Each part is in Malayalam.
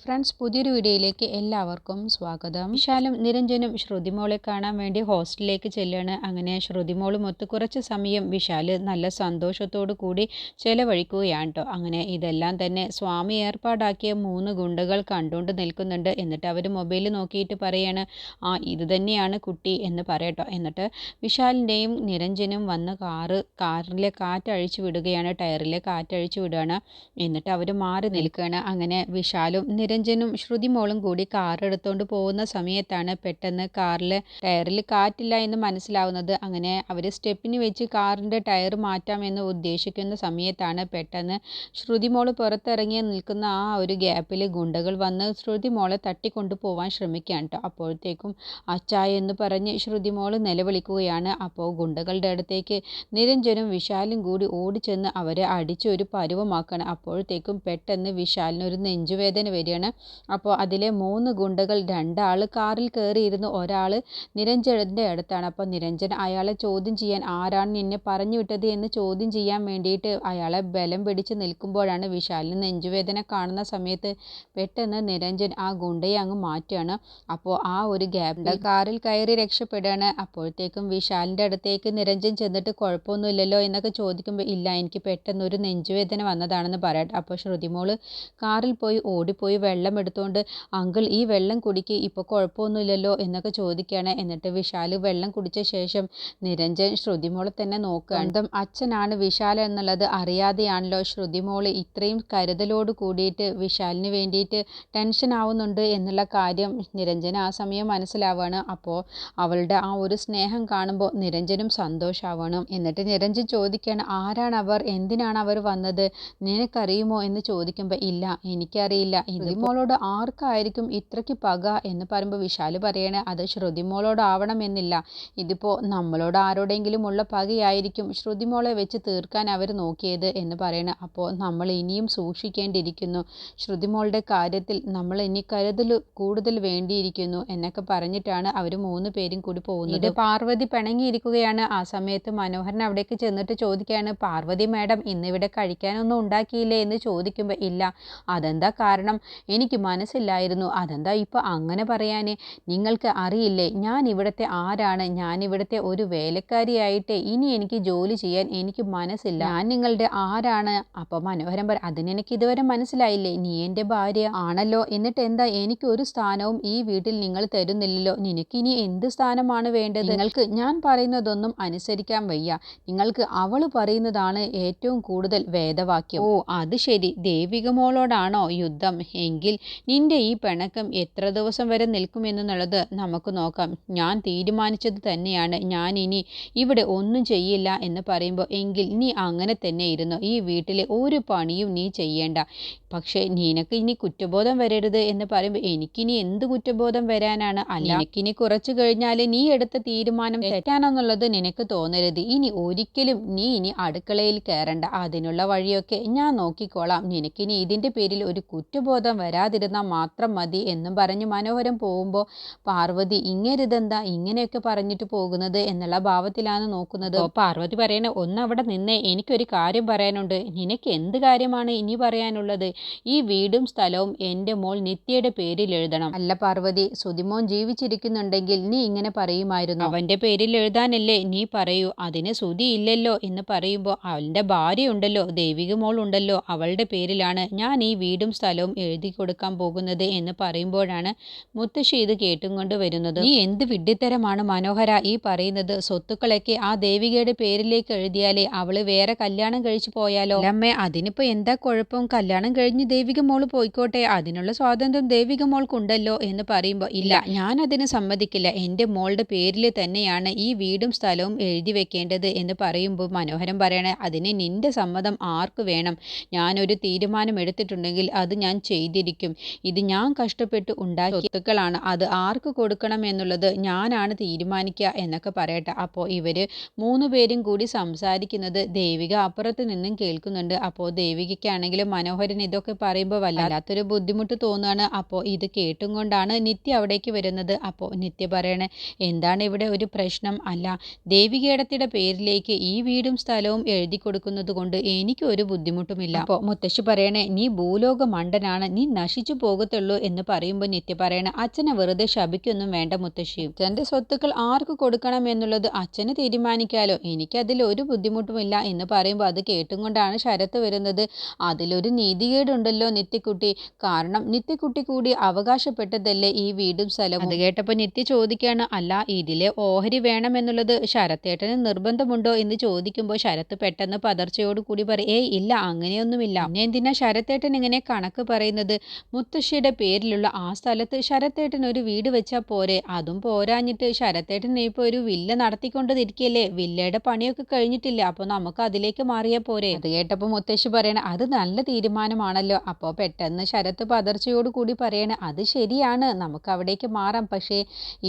ഫ്രണ്ട്സ് പുതിയൊരു വീഡിയോയിലേക്ക് എല്ലാവർക്കും സ്വാഗതം. വിശാലും നിരഞ്ജനും ശ്രുതിമോളെ കാണാൻ വേണ്ടി ഹോസ്റ്റലിലേക്ക് ചെല്ലുകയാണ്. അങ്ങനെ ശ്രുതിമോളും ഒത്ത് കുറച്ച് സമയം വിശാൽ നല്ല സന്തോഷത്തോടു കൂടി ചെലവഴിക്കുകയാണ് കേട്ടോ. അങ്ങനെ ഇതെല്ലാം തന്നെ സ്വാമി ഏർപ്പാടാക്കിയ മൂന്ന് ഗുണ്ടകൾ കണ്ടുകൊണ്ട് നിൽക്കുന്നുണ്ട്. എന്നിട്ട് അവർ മൊബൈൽ നോക്കിയിട്ട് പറയാണ് ആ ഇത് തന്നെയാണ് കുട്ടി എന്ന് പറയട്ടോ എന്നിട്ട് വിശാലിന്റെയും നിരഞ്ജനും വന്ന് കാറ് കാറിലെ കാറ്റഴിച്ചു വിടുകയാണ് ടയറിലെ കാറ്റഴിച്ചു വിടുകയാണ്. എന്നിട്ട് അവർ മാറി നിൽക്കുകയാണ്. അങ്ങനെ വിശാലും നിരഞ്ജനും ശ്രുതിമോളും കൂടി കാർ എടുത്തുകൊണ്ട് പോകുന്ന സമയത്താണ് പെട്ടെന്ന് കാറിൽ ടയറിൽ കാറ്റില്ല എന്ന് മനസ്സിലാവുന്നത്. അങ്ങനെ അവർ സ്റ്റെപ്പിന് വെച്ച് കാറിന്റെ ടയർ മാറ്റാമെന്ന് ഉദ്ദേശിക്കുന്ന സമയത്താണ് പെട്ടെന്ന് ശ്രുതിമോൾ പുറത്തിറങ്ങി നിൽക്കുന്ന ആ ഒരു ഗ്യാപ്പിൽ ഗുണ്ടകൾ വന്ന് ശ്രുതിമോളെ തട്ടിക്കൊണ്ടു പോവാൻ ശ്രമിക്കുകയാണ് കേട്ടോ അപ്പോഴത്തേക്കും അച്ചായ എന്ന് പറഞ്ഞ് ശ്രുതിമോൾ നിലവിളിക്കുകയാണ്. അപ്പോൾ ഗുണ്ടകളുടെ അടുത്തേക്ക് നിരഞ്ജനും വിശാലും കൂടി ഓടിച്ചെന്ന് അവരെ അടിച്ചൊരു പരുവമാക്കണം. അപ്പോഴത്തേക്കും പെട്ടെന്ന് വിശാലിനൊരു നെഞ്ചുവേദന നെഞ്ചുവേദന വരികയാണ് അപ്പോൾ അതിലെ മൂന്ന് ഗുണ്ടകൾ രണ്ടാൾ കാറിൽ കയറിയിരുന്നു ഒരാൾ നിരഞ്ജന്റെ അടുത്താണ്. അപ്പോൾ നിരഞ്ജൻ അയാളെ ചോദ്യം ചെയ്യാൻ ആരാണ് എന്നെ പറഞ്ഞു വിട്ടത് എന്ന് ചോദ്യം ചെയ്യാൻ വേണ്ടിയിട്ട് അയാളെ ബലം പിടിച്ച് നിൽക്കുമ്പോഴാണ് വിശാലിന് നെഞ്ചുവേദന കാണുന്ന സമയത്ത് പെട്ടെന്ന് നിരഞ്ജൻ ആ ഗുണ്ടയെ അങ്ങ് മാറ്റുകയാണ്. അപ്പോൾ ആ ഒരു ഗ്യാപ്പിൽ കാറിൽ കയറി രക്ഷപ്പെടുകയാണ്. അപ്പോഴത്തേക്കും വിശാലിന്റെ അടുത്തേക്ക് നിരഞ്ജൻ ചെന്നിട്ട് കുഴപ്പമൊന്നുമില്ലല്ലോ എന്നൊക്കെ ചോദിക്കുമ്പോൾ ഇല്ല എനിക്ക് പെട്ടെന്ന് ഒരു നെഞ്ചുവേദന വന്നതാണെന്ന് പറയട്ടെ. അപ്പോൾ ശ്രുതിമോൾ കാറിൽ പോയി ഓടിപ്പോയി വെള്ളം എടുത്തുകൊണ്ട് അങ്കിൾ ഈ വെള്ളം കുടിക്ക് ഇപ്പോൾ കുഴപ്പമൊന്നുമില്ലല്ലോ എന്നൊക്കെ ചോദിക്കുകയാണ് എന്നിട്ട് വിശാൽ വെള്ളം കുടിച്ച ശേഷം നിരഞ്ജൻ ശ്രുതിമോളെ തന്നെ നോക്കുക അച്ഛനാണ് വിശാൽ എന്നുള്ളത് അറിയാതെയാണല്ലോ ശ്രുതിമോൾ ഇത്രയും കരുതലോട് കൂടിയിട്ട് വിശാലിന് വേണ്ടിയിട്ട് ടെൻഷൻ ആവുന്നുണ്ട് എന്നുള്ള കാര്യം നിരഞ്ജൻ ആ സമയം മനസ്സിലാവുകയാണ് അപ്പോൾ അവളുടെ ആ ഒരു സ്നേഹം കാണുമ്പോൾ നിരഞ്ജനും സന്തോഷമാവണം എന്നിട്ട് നിരഞ്ജൻ ചോദിക്കുകയാണ് ആരാണ് അവർ എന്തിനാണ് അവർ വന്നത്? നിനക്കറിയുമോ? എന്ന് ചോദിക്കുമ്പോൾ ഇല്ല എനിക്കറിയില്ല. ശ്രുതിമോളോട് ആർക്കായിരിക്കും ഇത്രയ്ക്ക് പക എന്ന് പറയുമ്പോൾ വിശാൽ പറയണേ അത് ശ്രുതിമോളോടാവണമെന്നില്ല ഇതിപ്പോൾ നമ്മളോട് ആരോടെങ്കിലും ഉള്ള പകയായിരിക്കും ശ്രുതിമോളെ വെച്ച് തീർക്കാൻ അവർ നോക്കിയത് എന്ന് പറയണേ. അപ്പോൾ നമ്മൾ ഇനിയും സൂക്ഷിക്കേണ്ടിയിരിക്കുന്നു. ശ്രുതിമോളുടെ കാര്യത്തിൽ നമ്മൾ ഇനി കരുതൽ കൂടുതൽ വേണ്ടിയിരിക്കുന്നു എന്നൊക്കെ പറഞ്ഞിട്ടാണ് അവർ മൂന്ന് പേരും കൂടി പോകുന്നത്. പാർവതി പിണങ്ങിയിരിക്കുകയാണ്. ആ സമയത്ത് മനോഹരൻ അവിടേക്ക് ചെന്നിട്ട് ചോദിക്കുകയാണ് പാർവതി മാഡം ഇന്നിവിടെ കഴിക്കാനൊന്നും ഉണ്ടാക്കിയില്ലേ? എന്ന് ചോദിക്കുമ്പോൾ ഇല്ല. അതെന്താ കാരണം? എനിക്ക് മനസ്സില്ലായിരുന്നു. അതെന്താ ഇപ്പോൾ അങ്ങനെ പറയാനേ? നിങ്ങൾക്ക് അറിയില്ലേ ഞാൻ ഇവിടുത്തെ ആരാണ്? ഞാൻ ഇവിടുത്തെ ഒരു വേലക്കാരിയായിട്ട് ഇനി എനിക്ക് ജോലി ചെയ്യാൻ എനിക്ക് മനസ്സില്ല. ഞാൻ നിങ്ങളുടെ ആരാണ്? അപ്പോൾ മനോഹരൻ പറ അതിനെനിക്ക് ഇതുവരെ മനസ്സിലായില്ലേ? നീ എന്റെ ഭാര്യ ആണല്ലോ. എന്നിട്ട് എന്താ എനിക്ക് ഒരു സ്ഥാനവും ഈ വീട്ടിൽ നിങ്ങൾ തരുന്നില്ലല്ലോ? നിനക്കിനി എന്ത് സ്ഥാനമാണ് വേണ്ടത്? നിങ്ങൾക്ക് ഞാൻ പറയുന്നതൊന്നും അനുസരിക്കാൻ വയ്യ. നിങ്ങൾക്ക് അവൾ പറയുന്നതാണ് ഏറ്റവും കൂടുതൽ വേദവാക്യം. ഓ അത് ശരി. ദൈവിക മോളോടാണോ യുദ്ധം? എങ്കിൽ നിന്റെ ഈ പിണക്കം എത്ര ദിവസം വരെ നിൽക്കുമെന്നുള്ളത് നമുക്ക് നോക്കാം. ഞാൻ തീരുമാനിച്ചത് തന്നെയാണ്. ഞാൻ ഇനി ഇവിടെ ഒന്നും ചെയ്യില്ല എന്ന് പറയുമ്പോൾ എങ്കിൽ നീ അങ്ങനെ തന്നെ ഇരുന്നു. ഈ വീട്ടിലെ ഒരു പണിയും നീ ചെയ്യേണ്ട. പക്ഷേ നിനക്ക് ഇനി കുറ്റബോധം വരരുത് എന്ന് പറയുമ്പോൾ എനിക്കിനി എന്ത് കുറ്റബോധം വരാനാണ്? അല്ല എനിക്കിനി കുറച്ചു കഴിഞ്ഞാൽ നീ എടുത്ത തീരുമാനം തെറ്റാണെന്നുള്ളത് നിനക്ക് തോന്നരുത്. ഇനി ഒരിക്കലും നീ ഇനി അടുക്കളയിൽ കയറണ്ട. അതിനുള്ള വഴിയൊക്കെ ഞാൻ നോക്കിക്കോളാം. നിനക്കിനി ഇതിന്റെ പേരിൽ ഒരു കുറ്റബോധം വരാതിരുന്നാൽ മാത്രം മതി എന്നും പറഞ്ഞ് മനോഹരം പോകുമ്പോൾ പാർവതി ഇങ്ങനെതെന്താ ഇങ്ങനെയൊക്കെ പറഞ്ഞിട്ട് പോകുന്നത്? എന്നുള്ള ഭാവത്തിലാണ് നോക്കുന്നത്. പാർവതി പറയണ ഒന്ന് അവിടെ നിന്നേ എനിക്കൊരു കാര്യം പറയാനുണ്ട്. നിനക്ക് എന്ത് കാര്യമാണ് ഇനി പറയാനുള്ളത്? ഈ വീടും സ്ഥലവും എന്റെ മോൾ നിത്യയുടെ പേരിൽ എഴുതണം. അല്ല പാർവതി സുതിമോൻ ജീവിച്ചിരിക്കുന്നുണ്ടെങ്കിൽ നീ ഇങ്ങനെ പറയുമായിരുന്നു? അവന്റെ പേരിൽ എഴുതാനല്ലേ നീ പറയൂ. അതിന് സുതി ഇല്ലല്ലോ എന്ന് പറയുമ്പോൾ അവന്റെ ഭാര്യ ഉണ്ടല്ലോ ദൈവിക മോൾ ഉണ്ടല്ലോ അവളുടെ പേരിലാണ് ഞാൻ ഈ വീടും സ്ഥലവും എഴുതി കൊടുക്കാൻ പോകുന്നത് എന്ന് പറയുമ്പോഴാണ് മുത്തശ്ശി ഇത് കേട്ടും കൊണ്ട് വരുന്നത്. നീ എന്ത് വിഡ്ഢിത്തരമാണ് മനോഹര ഈ പറയുന്നത് സ്വത്തുക്കളൊക്കെ ആ ദേവികയുടെ പേരിലേക്ക് എഴുതിയാലേ അവൾ വേറെ കല്യാണം കഴിച്ചു പോയാലോ? അമ്മേ അതിനിപ്പോ എന്താ കുഴപ്പം? കല്യാണം കഴിഞ്ഞ് ദേവിക മോൾ പോയിക്കോട്ടെ. അതിനുള്ള സ്വാതന്ത്ര്യം ദേവിക മോൾക്കുണ്ടല്ലോ എന്ന് പറയുമ്പോൾ ഇല്ല ഞാൻ അതിന് സമ്മതിക്കില്ല. എന്റെ മോളുടെ പേരിൽ തന്നെയാണ് ഈ വീടും സ്ഥലവും എഴുതി വെക്കേണ്ടത് എന്ന് പറയുമ്പോൾ മനോഹരം പറയണേ അതിന് നിന്റെ സമ്മതം ആർക്ക് വേണം? ഞാനൊരു തീരുമാനം എടുത്തിട്ടുണ്ടെങ്കിൽ അത് ഞാൻ ചെയ്തിരിക്കും. ഇത് ഞാൻ കഷ്ടപ്പെട്ട് ഉണ്ടാക്കിയ സ്വത്തുക്കളാണ്. അത് ആർക്ക് കൊടുക്കണം എന്നുള്ളത് ഞാനാണ് തീരുമാനിക്കുക എന്നൊക്കെ പറയട്ടെ. അപ്പോൾ ഇവർ മൂന്ന് പേരും കൂടി സംസാരിക്കുന്നത് ദേവിക അപ്പുറത്ത് നിന്നും കേൾക്കുന്നുണ്ട്. അപ്പോൾ ദേവികയ്ക്കാണെങ്കിലും മനോഹരൻ ഇതൊക്കെ പറയുമ്പോൾ വല്ലാത്തൊരു ബുദ്ധിമുട്ട് തോന്നുകയാണ് അപ്പോൾ ഇത് കേട്ടും കൊണ്ടാണ് നിത്യ അവിടേക്ക് വരുന്നത്. അപ്പോൾ നിത്യ പറയണേ എന്താണ് ഇവിടെ ഒരു പ്രശ്നം? അല്ല ദേവികേടത്തിയുടെ പേരിലേക്ക് ഈ വീടും സ്ഥലവും എഴുതി കൊടുക്കുന്നത് കൊണ്ട് എനിക്ക് ഒരു ബുദ്ധിമുട്ടുമില്ല. അപ്പോൾ മുത്തശ്ശി പറയണേ നീ ഭൂലോക മണ്ടനാണ്. നീ ഇനി നശിച്ചു പോകത്തുള്ളൂ എന്ന് പറയുമ്പോൾ നിത്യ പറയണം അച്ഛനെ വെറുതെ ശപിക്കൊന്നും വേണ്ട മുത്തശ്ശി. തന്റെ സ്വത്തുക്കൾ ആർക്ക് കൊടുക്കണം എന്നുള്ളത് അച്ഛന് തീരുമാനിക്കാലോ. എനിക്കതിൽ ഒരു ബുദ്ധിമുട്ടുമില്ല എന്ന് പറയുമ്പോൾ അത് കേട്ടും കൊണ്ടാണ് ശരത്ത് വരുന്നത്. അതിലൊരു നീതികേടുണ്ടല്ലോ നിത്യക്കുട്ടി. കാരണം നിത്യക്കുട്ടി കൂടി അവകാശപ്പെട്ടതല്ലേ ഈ വീടും സ്ഥലവും? അത് കേട്ടപ്പോൾ നിത്യ ചോദിക്കുകയാണ് അല്ല ഇതിലെ ഓഹരി വേണമെന്നുള്ളത് ശരത്തേട്ടന് നിർബന്ധമുണ്ടോ? എന്ന് ചോദിക്കുമ്പോൾ ശരത്ത് പെട്ടെന്ന് പതർച്ചയോട് കൂടി പറയും ഏയ് ഇല്ല അങ്ങനെയൊന്നുമില്ല. എന്തിനാ ശരത്തേട്ടൻ ഇങ്ങനെ കണക്ക് പറയുന്നത്? മുത്തശ്ശിയുടെ പേരിലുള്ള ആ സ്ഥലത്ത് ശരത്തേട്ടൻ ഒരു വീട് വെച്ചാൽ പോരെ. അതും പോരാഞ്ഞിട്ട് ശരത്തേട്ടൻ ഇപ്പോൾ ഒരു വില്ല നടത്തിക്കൊണ്ടിരിക്കുകയല്ലേ വില്ലയുടെ പണിയൊക്കെ കഴിഞ്ഞിട്ടില്ല. അപ്പോൾ നമുക്ക് അതിലേക്ക് മാറിയാൽ പോരെ. അത് കേട്ടപ്പോൾ മുത്തശ്ശി പറയണ അത് നല്ല തീരുമാനമാണല്ലോ. അപ്പോൾ പെട്ടെന്ന് ശരത്ത് പതർച്ചയോട് കൂടി പറയണ അത് ശരിയാണ്. നമുക്ക് അവിടേക്ക് മാറാം. പക്ഷേ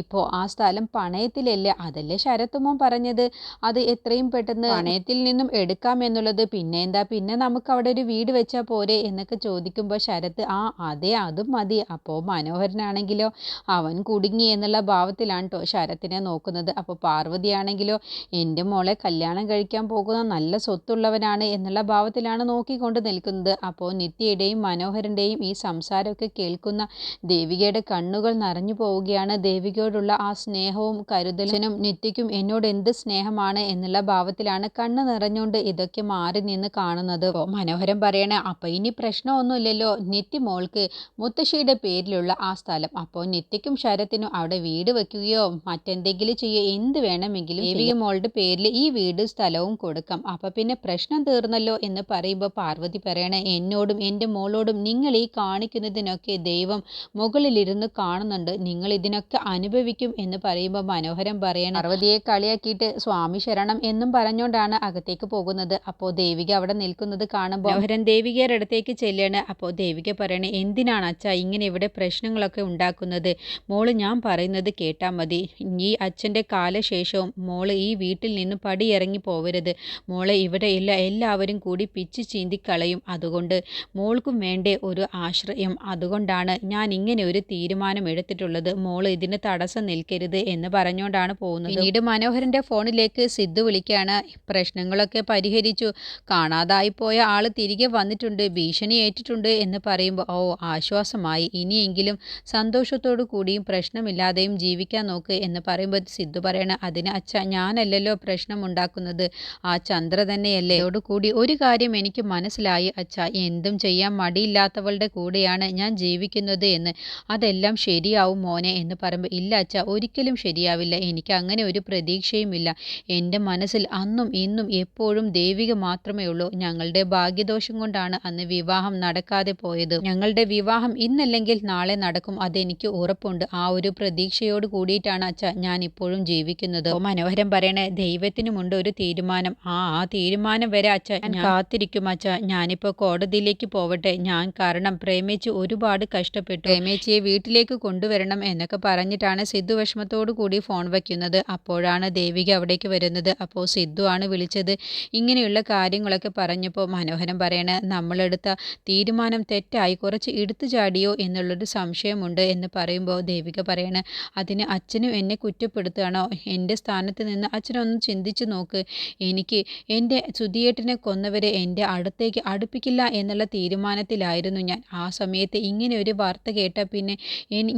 ഇപ്പോൾ ആ സ്ഥലം പണയത്തിലല്ലേ? അതല്ലേ ശരത്തുമോൻ പറഞ്ഞത്. അത് എത്രയും പെട്ടെന്ന് പണയത്തിൽ നിന്നും എടുക്കാം എന്നുള്ളത്. പിന്നെ എന്താ പിന്നെ നമുക്ക് അവിടെ ഒരു വീട് വെച്ചാൽ പോരെ? എന്നൊക്കെ ചോദിക്കുമ്പോൾ ശരത്ത് ആ അതെ അതും മതി. അപ്പോൾ മനോഹരനാണെങ്കിലോ അവൻ കുടുങ്ങി എന്നുള്ള ഭാവത്തിലാണ് കേട്ടോ ശരത്തിനെ നോക്കുന്നത്. അപ്പോൾ പാർവതിയാണെങ്കിലോ എന്റെ മോളെ കല്യാണം കഴിക്കാൻ പോകുന്ന നല്ല സ്വത്തുള്ളവനാണ് എന്നുള്ള ഭാവത്തിലാണ് നോക്കിക്കൊണ്ട് നിൽക്കുന്നത്. അപ്പോൾ നിത്യയുടെയും മനോഹരന്റെയും ഈ സംസാരമൊക്കെ കേൾക്കുന്ന ദേവികയുടെ കണ്ണുകൾ നിറഞ്ഞു പോവുകയാണ്. ദേവികയോടുള്ള ആ സ്നേഹവും കരുതലിനും നിത്യയ്ക്കും എന്നോട് എന്ത് സ്നേഹമാണ് എന്നുള്ള ഭാവത്തിലാണ് കണ്ണ് നിറഞ്ഞുകൊണ്ട് ഇതൊക്കെ മാറി നിന്ന് കാണുന്നത്. മനോഹരം പറയണേ അപ്പം ഇനി പ്രശ്നമൊന്നുമില്ലല്ലോ. നിത്യ മോൾക്ക് മുത്തശ്ശിയുടെ പേരിലുള്ള ആ സ്ഥലം. അപ്പോൾ നിത്യയ്ക്കും ശരത്തിനും അവിടെ വീട് വെക്കുകയോ മറ്റെന്തെങ്കിലും ചെയ്യുകയോ എന്ത് വേണമെങ്കിലും ദേവിക മോളുടെ പേരിൽ ഈ വീട് സ്ഥലവും കൊടുക്കാം. അപ്പോൾ പിന്നെ പ്രശ്നം തീർന്നല്ലോ എന്ന് പറയുമ്പോൾ പാർവതി പറയണേ എന്നോടും എന്റെ മോളോടും നിങ്ങൾ ഈ കാണിക്കുന്നതിനൊക്കെ ദൈവം മുകളിലിരുന്ന് കാണുന്നുണ്ട്. നിങ്ങൾ ഇതിനൊക്കെ അനുഭവിക്കും എന്ന് പറയുമ്പോൾ മനോഹരം പറയണം. പാർവതിയെ കളിയാക്കിയിട്ട് സ്വാമി ശരണം എന്നും പറഞ്ഞുകൊണ്ടാണ് അകത്തേക്ക് പോകുന്നത്. അപ്പോൾ ദേവിക അവിടെ നിൽക്കുന്നത് കാണുമ്പോൾ മനോഹരൻ ദേവികയുടെ അടുത്തേക്ക് ചെല്ലാണ്. അപ്പോൾ ദേവിക പറയണേ എന്തിനാണ് അച്ഛ ഇങ്ങനെ ഇവിടെ പ്രശ്നങ്ങളൊക്കെ ഉണ്ടാക്കുന്നത്? മോൾ ഞാൻ പറയുന്നത് കേട്ടാൽ മതി. ഈ അച്ഛന്റെ കാലശേഷവും മോൾ ഈ വീട്ടിൽ നിന്ന് പടിയിറങ്ങി പോവരുത്. മോളെ ഇവിടെ എല്ലാ എല്ലാവരും കൂടി പിച്ച് ചീന്തിക്കളയും. അതുകൊണ്ട് മോൾക്കും വേണ്ടേ ഒരു ആശ്രയം. അതുകൊണ്ടാണ് ഞാൻ ഇങ്ങനെ ഒരു തീരുമാനം എടുത്തിട്ടുള്ളത്. മോൾ ഇതിന് തടസ്സം നിൽക്കരുത് എന്ന് പറഞ്ഞുകൊണ്ടാണ് പോകുന്നത്. പിന്നീട് മനോഹരന്റെ ഫോണിലേക്ക് സിദ്ധു വിളിക്കുകയാണ്. പ്രശ്നങ്ങളൊക്കെ പരിഹരിച്ചു. കാണാതായി പോയ ആൾ തിരികെ വന്നിട്ടുണ്ട്. ഭീഷണി ഏറ്റിട്ടുണ്ട് എന്ന് പറയുമ്പോൾ ഓ ആശ്വാസമായി. ഇനിയെങ്കിലും സന്തോഷത്തോടു കൂടിയും പ്രശ്നമില്ലാതെയും ജീവിക്കാൻ നോക്ക് എന്ന് പറയുമ്പോൾ സിദ്ധു പറയണ അതിന് അച്ഛ ഞാനല്ലല്ലോ പ്രശ്നം ഉണ്ടാക്കുന്നത് ആ ചന്ദ്ര തന്നെയല്ലേ. കൂടി ഒരു കാര്യം എനിക്ക് മനസ്സിലായി അച്ഛ എന്തും ചെയ്യാൻ മടിയില്ലാത്തവളുടെ കൂടെയാണ് ഞാൻ ജീവിക്കുന്നത് എന്ന്. അതെല്ലാം ശരിയാവും മോനെ എന്ന് പറയുമ്പോൾ ഇല്ല അച്ഛ ഒരിക്കലും ശരിയാവില്ല. എനിക്ക് അങ്ങനെ ഒരു പ്രതീക്ഷയുമില്ല. എന്റെ മനസ്സിൽ അന്നും ഇന്നും എപ്പോഴും ദൈവിക മാത്രമേ ഉള്ളൂ. ഞങ്ങളുടെ ഭാഗ്യദോഷം കൊണ്ടാണ് അന്ന് വിവാഹം നടക്കാതെ പോയത്. ഞങ്ങളുടെ വിവാഹം ഇന്നല്ലെങ്കിൽ നാളെ നടക്കും അതെനിക്ക് ഉറപ്പുണ്ട്. ആ ഒരു പ്രതീക്ഷയോട് കൂടിയിട്ടാണ് അച്ഛ ഞാൻ ഇപ്പോഴും ജീവിക്കുന്നത്. മനോഹരം പറയണേ ദൈവത്തിനുമുണ്ട് ഒരു തീരുമാനം. ആ ആ തീരുമാനം വരെ അച്ഛ ഞാൻ കാത്തിരിക്കും അച്ഛ. ഞാനിപ്പോൾ കോടതിയിലേക്ക് പോവട്ടെ. ഞാൻ കാരണം പ്രേമിച്ച് ഒരുപാട് കഷ്ടപ്പെട്ടു. പ്രേമേച്ചിയെ വീട്ടിലേക്ക് കൊണ്ടുവരണം എന്നൊക്കെ പറഞ്ഞിട്ടാണ് സിദ്ധു വിഷമത്തോടു കൂടി ഫോൺ വയ്ക്കുന്നത്. അപ്പോഴാണ് ദേവിക അവിടേക്ക് വരുന്നത്. അപ്പോൾ സിദ്ധു ആണ് വിളിച്ചത് ഇങ്ങനെയുള്ള കാര്യങ്ങളൊക്കെ പറഞ്ഞപ്പോൾ മനോഹരം പറയണ നമ്മളെടുത്ത തീരുമാനം തെറ്റായി കുറച്ച് എടുത്തു ചാടിയോ എന്നുള്ളൊരു സംശയമുണ്ട് എന്ന് പറയുമ്പോൾ ദേവിക പറയാണ് അതിന് അച്ഛനും എന്നെ കുറ്റപ്പെടുത്തുകയാണോ? എന്റെ സ്ഥാനത്ത് നിന്ന് അച്ഛനൊന്ന് ചിന്തിച്ചു നോക്ക്. എനിക്ക് എന്റെ സുധിയേട്ടനെ കൊന്നവരെ എന്റെ അടുത്തേക്ക് അടുപ്പിക്കില്ല എന്നുള്ള തീരുമാനത്തിലായിരുന്നു ഞാൻ. ആ സമയത്ത് ഇങ്ങനെ ഒരു വാർത്ത കേട്ട പിന്നെ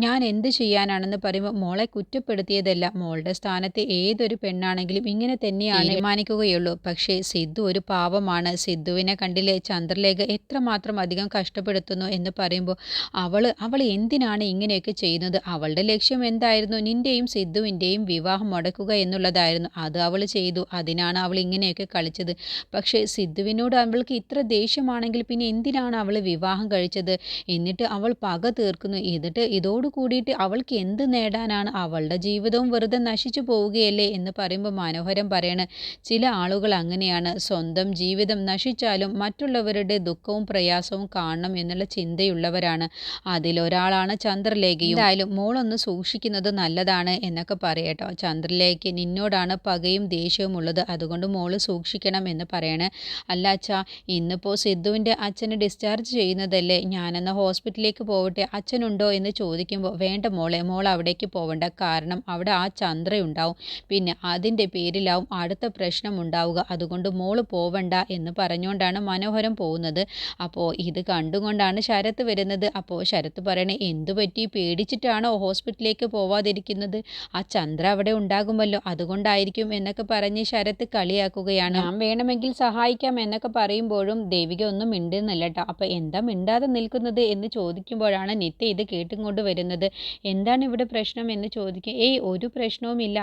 ഞാൻ എന്ത് ചെയ്യാനാണെന്ന് പറയുമ്പോൾ മോളെ കുറ്റപ്പെടുത്തിയതല്ല. മോളുടെ സ്ഥാനത്ത് ഏതൊരു പെണ്ണാണെങ്കിലും ഇങ്ങനെ തന്നെയാണ് തീരുമാനിക്കുകയുള്ളൂ. പക്ഷേ സിദ്ധു ഒരു പാവമാണ്. സിദ്ധുവിനെ കണ്ടില്ലേ? ചന്ദ്രലേഖ എത്രമാത്രം അധികം കഷ്ടപ്പെടുത്തുന്നു. എന്ന് പറയുമ്പോൾ അവൾ അവൾ എന്തിനാണ് ഇങ്ങനെയൊക്കെ ചെയ്യുന്നത്? അവളുടെ ലക്ഷ്യം എന്തായിരുന്നു? നിന്റെയും സിദ്ധുവിന്റെയും വിവാഹം മുടക്കുക എന്നുള്ളതായിരുന്നു. അത് അവൾ ചെയ്തു. അതിനാണ് അവൾ ഇങ്ങനെയൊക്കെ കളിച്ചത്. പക്ഷേ സിദ്ധുവിനോട് അവൾക്ക് ഇത്ര ദേഷ്യമാണെങ്കിൽ പിന്നെ എന്തിനാണ് അവൾ വിവാഹം കഴിച്ചത്? എന്നിട്ട് അവൾ പക തീർക്കുന്നു. എന്നിട്ട് ഇതോട് കൂടിയിട്ട് അവൾക്ക് എന്ത് നേടാനാണ്? അവളുടെ ജീവിതവും വെറുതെ നശിച്ചു പോവുകയല്ലേ? എന്ന് പറയുമ്പോൾ മനോഹരം പറയണ ചില ആളുകൾ അങ്ങനെയാണ്. സ്വന്തം ജീവിതം നശിച്ചാലും മറ്റുള്ളവരുടെ ദുഃഖവും പ്രയാസവും കാണണം എന്നുള്ള ചിന്തയുള്ളവരാണ്. അതിലൊരാളാണ് ചന്ദ്രലേഖയും. എന്തായാലും മോളൊന്ന് സൂക്ഷിക്കുന്നത് നല്ലതാണ് എന്നൊക്കെ പറയട്ടോ. ചന്ദ്രലേഖ നിന്നോടാണ് പകയും ദേഷ്യവും ഉള്ളത്. അതുകൊണ്ട് മോൾ സൂക്ഷിക്കണം എന്ന് പറയണേ. അല്ല അച്ഛാ ഇന്നിപ്പോൾ സിദ്ധുവിന്റെ അച്ഛനെ ഡിസ്ചാർജ് ചെയ്യുന്നതല്ലേ? ഞാനെന്ന ഹോസ്പിറ്റലിലേക്ക് പോവട്ടെ? അച്ഛനുണ്ടോ എന്ന് ചോദിക്കുമ്പോൾ വേണ്ട മോളെ മോൾ അവിടേക്ക് പോവണ്ട. കാരണം അവിടെ ആ ചന്ദ്രയുണ്ടാവും. പിന്നെ അതിന്റെ പേരിലാവും അടുത്ത പ്രശ്നം ഉണ്ടാവുക. അതുകൊണ്ട് മോൾ പോവണ്ട എന്ന് പറഞ്ഞുകൊണ്ടാണ് മനോഹരം പോകുന്നത്. അപ്പോൾ ഇത് കണ്ടുകൊണ്ടാണ് അവിടേക്കാണ് ശരത്ത് വരുന്നത്? അപ്പോൾ ശരത്ത് പറയണേ എന്തു പറ്റി? പേടിച്ചിട്ടാണോ ഹോസ്പിറ്റലിലേക്ക് പോവാതിരിക്കുന്നത്? ആ ചന്ദ്ര അവിടെ ഉണ്ടാകുമല്ലോ അതുകൊണ്ടായിരിക്കും എന്നൊക്കെ പറഞ്ഞ് ശരത്ത് കളിയാക്കുകയാണ്. ഞാൻ വേണമെങ്കിൽ സഹായിക്കാം എന്നൊക്കെ പറയുമ്പോഴും ദേവിക ഒന്നും മിണ്ടുന്നില്ല കേട്ടോ അപ്പോൾ എന്താ മിണ്ടാതെ നിൽക്കുന്നത് എന്ന് ചോദിക്കുമ്പോഴാണ് നിത്യ ഇത് കേട്ടും കൊണ്ട് വരുന്നത്. എന്താണ് ഇവിടെ പ്രശ്നം? എന്ന് ചോദിക്കും ഏയ് ഒരു പ്രശ്നവുമില്ല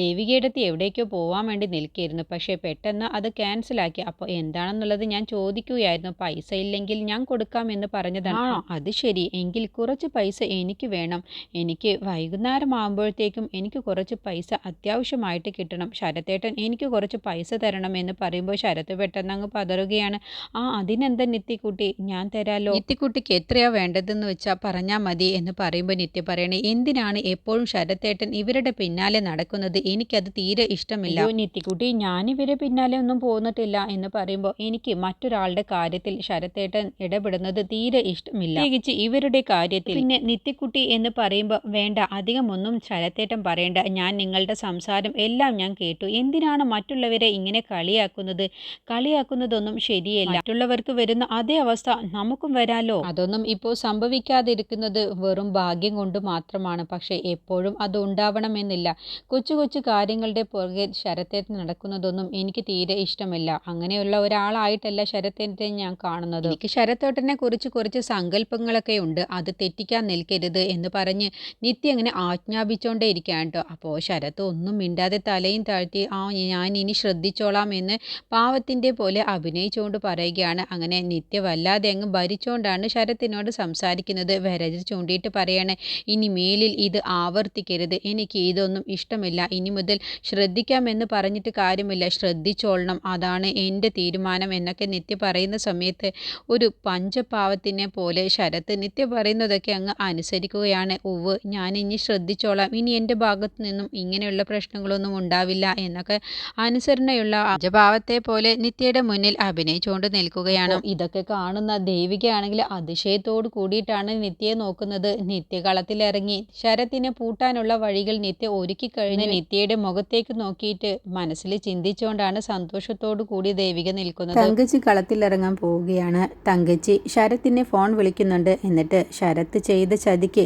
ദേവികയുടെ അടുത്ത് എവിടേക്കോ പോവാൻ വേണ്ടി നിൽക്കുകയായിരുന്നു പക്ഷേ പെട്ടെന്ന് അത് ക്യാൻസലാക്കി. അപ്പോൾ എന്താണെന്നുള്ളത് ഞാൻ ചോദിക്കുകയായിരുന്നു. പൈസ ഇല്ലെങ്കിൽ ഞാൻ കൊടുക്കാം എന്ന് പറഞ്ഞതാണ്. അത് ശരി. എങ്കിൽ കുറച്ച് പൈസ എനിക്ക് വേണം. എനിക്ക് വൈകുന്നേരം ആകുമ്പോഴത്തേക്കും എനിക്ക് കുറച്ച് പൈസ അത്യാവശ്യമായിട്ട് കിട്ടണം. ശരത്തേട്ടൻ എനിക്ക് കുറച്ച് പൈസ തരണം എന്ന് പറയുമ്പോൾ ശരത്ത് പെട്ടെന്ന് അങ്ങ് പതറുകയാണ്. ആ അതിനെന്താ നിത്യക്കുട്ടി? ഞാൻ തരാലോ? നിത്യക്കുട്ടിക്ക് എത്രയാ വേണ്ടതെന്ന് വെച്ചാൽ പറഞ്ഞാൽ മതി എന്ന് പറയുമ്പോൾ നിത്യ പറയണേ എന്തിനാണ് എപ്പോഴും ശരത്തേട്ടൻ ഇവരുടെ പിന്നാലെ നടക്കുന്നത്? എനിക്കത് തീരെ ഇഷ്ടമില്ല. നിത്യക്കുട്ടി ഞാൻ ഇവരെ പിന്നാലെ ഒന്നും പോന്നിട്ടില്ല എന്ന് പറയുമ്പോൾ എനിക്ക് മറ്റൊരാളുടെ കാര്യത്തിൽ ശരത്തേട്ടൻ ഇടപെടുന്നത് തീരെ ഇഷ്ടമില്ല. പ്രത്യേകിച്ച് ഇവരുടെ കാര്യത്തിൽ പിന്നെ നിത്യക്കുട്ടി എന്ന് പറയുമ്പോൾ വേണ്ട അധികമൊന്നും ശരത്തേട്ടൻ പറയേണ്ട. ഞാൻ നിങ്ങളുടെ സംസാരം എല്ലാം ഞാൻ കേട്ടു. എന്തിനാണ് മറ്റുള്ളവരെ ഇങ്ങനെ കളിയാക്കുന്നത്? കളിയാക്കുന്നതൊന്നും ശരിയല്ല. മറ്റുള്ളവർക്ക് വരുന്ന അതേ അവസ്ഥ നമുക്കും വരാലോ? അതൊന്നും ഇപ്പോൾ സംഭവിക്കാതിരിക്കുന്നത് വെറും ഭാഗ്യം കൊണ്ട് മാത്രമാണ്. പക്ഷേ എപ്പോഴും അത് ഉണ്ടാവണമെന്നില്ല. കൊച്ചു കൊച്ചു കാര്യങ്ങളുടെ പുറകെ ശരത്തേറ്റ് നടക്കുന്നതൊന്നും എനിക്ക് തീരെ ഇഷ്ടമില്ല. അങ്ങനെയുള്ള ഒരാളായിട്ടല്ല ശരത്തേട്ടനെ ഞാൻ കാണുന്നത്. എനിക്ക് ശരത്തേട്ടനെ കുറിച്ച് കുറച്ച് സങ്കല്പങ്ങളൊക്കെ ഉണ്ട്. അത് തെറ്റിക്കാൻ നിൽക്കരുത് എന്ന് പറഞ്ഞ് നിത്യ അങ്ങനെ ആജ്ഞാപിച്ചുകൊണ്ടേ ഇരിക്കുകയാണ് കേട്ടോ. അപ്പോൾ ശരത്ത് ഒന്നും മിണ്ടാതെ തലയും താഴ്ത്തി ആ ഞാൻ ഇനി ശ്രദ്ധിച്ചോളാം എന്ന് പാവത്തിന്റെ പോലെ അഭിനയിച്ചുകൊണ്ട് പറയുകയാണ്. അങ്ങനെ നിത്യ വല്ലാതെ അങ്ങ് ഭരിച്ചുകൊണ്ടാണ് ശരത്തിനോട് സംസാരിക്കുന്നത്. വരജ് ചൂണ്ടിയിട്ട് പറയാണ് ഇനി മേലിൽ ഇത് ആവർത്തിക്കരുത്. എനിക്ക് ഇതൊന്നും ഇഷ്ടമില്ല. ഇനി മുതൽ ശ്രദ്ധിക്കാമെന്ന് പറഞ്ഞിട്ട് കാര്യമില്ല. ശ്രദ്ധിച്ചോളണം. അതാണ് എന്റെ തീരുമാനം എന്നൊക്കെ നിത്യ പറയുന്ന സമയത്ത് ഒരു പഞ്ചപാവത്തിനെ പോലെ ശരത്ത് നിത്യ പറയുന്നതൊക്കെ അങ്ങ് അനുസരിക്കുകയാണ്. ഉവ് ഞാൻ ഇനി ശ്രദ്ധിച്ചോളാം. ഇനി എന്റെ ഭാഗത്തു നിന്നും ഇങ്ങനെയുള്ള പ്രശ്നങ്ങളൊന്നും ഉണ്ടാവില്ല എന്നൊക്കെ അനുസരണയുള്ള അജഭാവത്തെ പോലെ നിത്യയുടെ മുന്നിൽ അഭിനയിച്ചുകൊണ്ട് നിൽക്കുകയാണ്. ഇതൊക്കെ കാണുന്ന ദേവികയാണെങ്കിൽ അതിശയത്തോട് കൂടിയിട്ടാണ് നിത്യയെ നോക്കുന്നത്. നിത്യ കളത്തിലിറങ്ങി ശരത്തിനെ പൂട്ടാനുള്ള വഴികൾ നിത്യ ഒരുക്കി കഴിഞ്ഞ് നിത്യയുടെ മുഖത്തേക്ക് നോക്കിയിട്ട് മനസ്സിൽ ചിന്തിച്ചുകൊണ്ടാണ് സന്തോഷത്തോടു കൂടി ദേവിക നിൽക്കുന്നത്. തങ്കച്ചി കളത്തിലിറങ്ങാൻ പോവുകയാണ്. തങ്കച്ചി ശരത്തിനെ ഫോൺ വിളിക്കുന്നുണ്ട്. എന്നിട്ട് ശരത്ത് ചെയ്ത ചതിക്ക്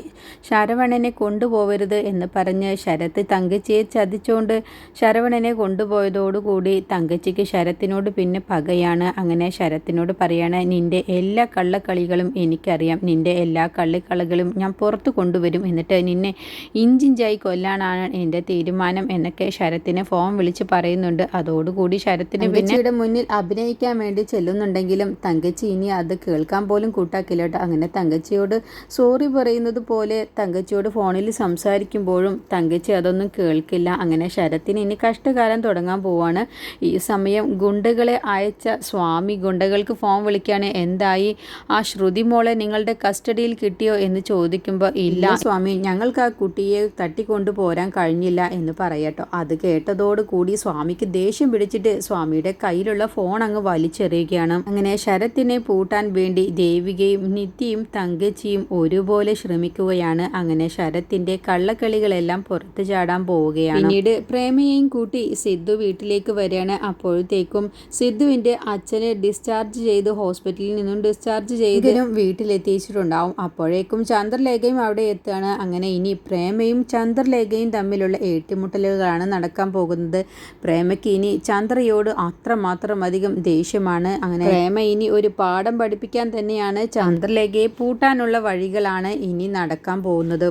ശരവണനെ കൊണ്ടുപോകരുത് എന്ന് പറഞ്ഞ് ശരത്ത് തങ്കച്ചിയെ ചതിച്ചുകൊണ്ട് ശരവണനെ കൊണ്ടുപോയതോടുകൂടി തങ്കച്ചിക്ക് ശരത്തിനോട് പിന്നെ പകയാണ്. അങ്ങനെ ശരത്തിനോട് പറയാണ് നിന്റെ എല്ലാ കള്ളക്കളികളും എനിക്കറിയാം. നിന്റെ എല്ലാ കള്ളിക്കളികളും ഞാൻ പുറത്ത് കൊണ്ടുവരും. എന്നിട്ട് നിന്നെ ഇഞ്ചിഞ്ചായി കൊല്ലാനാണ് എന്റെ തീരുമാനം എന്നൊക്കെ ശരത്തിനെ ഫോൺ വിളിച്ച് പറയുന്നുണ്ട്. അതോടുകൂടി ശരത്തിന് പിന്നീട് മുന്നിൽ അഭിനയിക്കാൻ വേണ്ടി ചെല്ലുന്നുണ്ടെങ്കിലും തങ്കച്ചി ഇനി അത് കേൾക്കാൻ പോലും കൂട്ടാക്കില്ല കേട്ടോ അങ്ങനെ തങ്കച്ചിയോട് സോറി പറയുന്നത് പോലെ തങ്കച്ചിയോട് ഫോണിൽ സംസാരിക്കുമ്പോഴും തങ്കച്ചി അതൊന്നും കേൾക്കില്ല. അങ്ങനെ ശരത്തിന് ഇനി കഷ്ടകാലം തുടങ്ങാൻ പോവാണ്. ഈ സമയം ഗുണ്ടകളെ അയച്ച സ്വാമി ഗുണ്ടകൾക്ക് ഫോൺ വിളിക്കാണ്. എന്തായി? ആ ശ്രുതി മോളെ നിങ്ങളുടെ കസ്റ്റഡിയിൽ കിട്ടിയോ എന്ന് ചോദിക്കുമ്പോൾ ഇല്ല സ്വാമി ഞങ്ങൾക്ക് ആ കുട്ടിയെ തട്ടിക്കൊണ്ടു പോരാൻ കഴിഞ്ഞില്ല എന്ന് പറയട്ടോ. അത് കേട്ടതോട് കൂടി സ്വാമിക്ക് ദേഷ്യം പിടിച്ചിട്ട് സ്വാമിയുടെ കയ്യിലുള്ള ഫോൺ അങ്ങ് വലിച്ചെറിയുകയാണ്. അങ്ങനെ ശരത്തിനെ പൂട്ടാൻ വേണ്ടി ദേവികയും നിത്യയും തങ്കച്ചിയും ഒരുപോലെ ശ്രമിക്കുകയാണ്. അങ്ങനെ ശരത്തിന്റെ കള്ളക്കളികളെല്ലാം പുറത്തു ചാടാൻ പോവുകയാണ്. പിന്നീട് പ്രേമയെയും കൂട്ടി സിദ്ധു വീട്ടിലേക്ക് വരികയാണ്. അപ്പോഴത്തേക്കും സിദ്ധുവിന്റെ അച്ഛനെ ഡിസ്ചാർജ് ചെയ്ത് ഹോസ്പിറ്റലിൽ നിന്നും ഡിസ്ചാർജ് ചെയ്തതിനും വീട്ടിലെത്തിച്ചിട്ടുണ്ടാവും. അപ്പോഴേക്കും ചന്ദ്രലേഖയും അവിടെ എത്തുകയാണ്. അങ്ങനെ ഇനി പ്രേമയും ചന്ദ്രലേഖയും തമ്മിലുള്ള ഏറ്റുമുട്ടലുകളാണ് നടക്കാൻ പോകുന്നത്. പ്രേമയ്ക്ക് ഇനി ചന്ദ്രയോട് അത്രമാത്രം അധികം ദേഷ്യമാണ്. അങ്ങനെ പ്രേമ ഇനി ഒരു പാഠം പഠിപ്പിക്കാൻ തന്നെയാണ് ചന്ദ്രലേഖയെ പൂട്ടാനുള്ള വഴികളാണ് ഇനി നടക്കാൻ പോകുന്നത്.